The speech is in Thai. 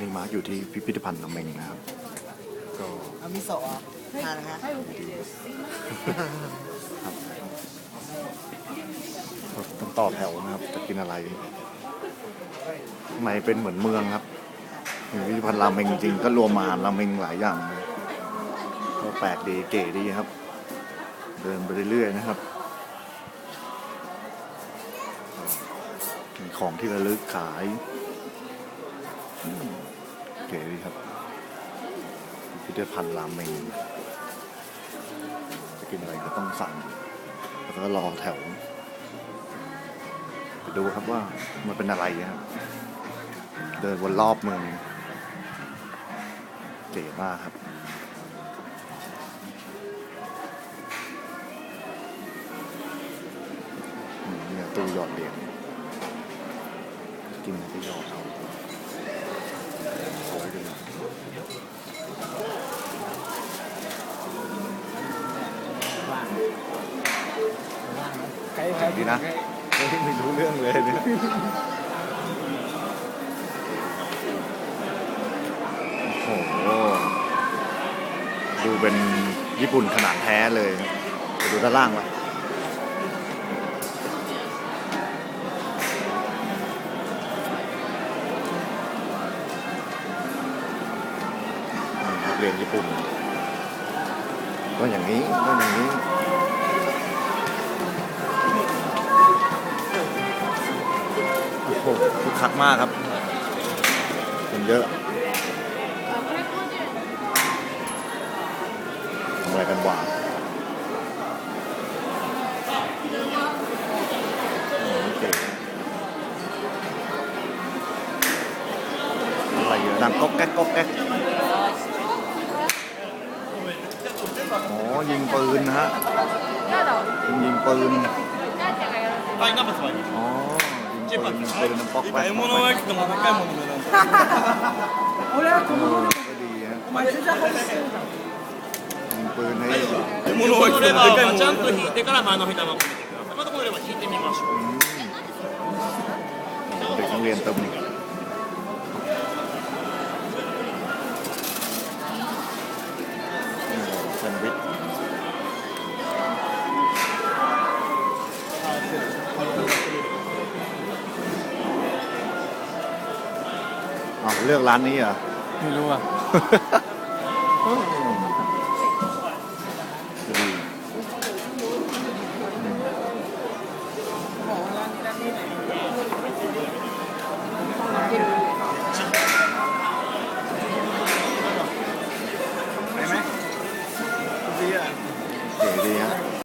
นี่มาร์คอยู่ที่พิพิธภัณฑ์ราเมงนะครับก็เอามิโซะอะทานนะฮะต้องต่อแถวนะครับ จะกินอะไรข้างในเป็นเหมือนเมืองครับมีพิพิธภัณฑ์ราเมงจริงๆก็รวมอาหารราเมงหลายอย่างเลยก็แปลกดีเก๋ดีครับ เดินไปเรื่อยๆนะครับมีของที่ระลึกขาย พิพิธภัณฑ์ราเมงจะกินอะไรก็ต้องสั่งแล้วก็รอแถวไปดูครับว่ามันเป็นอะไรนะครับเดินวนรอบเมืองเก๋มากครับเนี่ยตู้หยอดเหรียญกินอะไรก็หยอดเอาโอ้ยดี จ๋งดีนะไม่รู้เรื่องเลยเนี่ยโอ้โหดูเป็นญี่ปุ่นขนาดแท้เลยไปดูด้านล่างวะ เรียนญี่ปุ่น ก็อย่างนี้ก็อย่างนี้โอ้โหคึกคักมากครับคนเยอะทำอะไรกันวะโอ้โหเก๋อะไรเยอะดังก๊อกแก๊กก๊อกแก๊ก อ๋อ ยิงปืนนะฮะยิงปืน はい、ナンバーつまり。 อ๋อ ยิงปืนยิงปืนน้ำป๊อกแป๊ก 獲物が来ても高いものになる。俺は เออก็ดีฮะ お前全然外してる ยิงปืนให้ 獲物が来ても高いものになる。ちゃんと引いてから前の板を込めてください。またこれは引いてみましょう。 โอ้โหเด็กนักเรียนเติมนี่แ เลือกร้านนี้เหรอ ไม่รู้อะ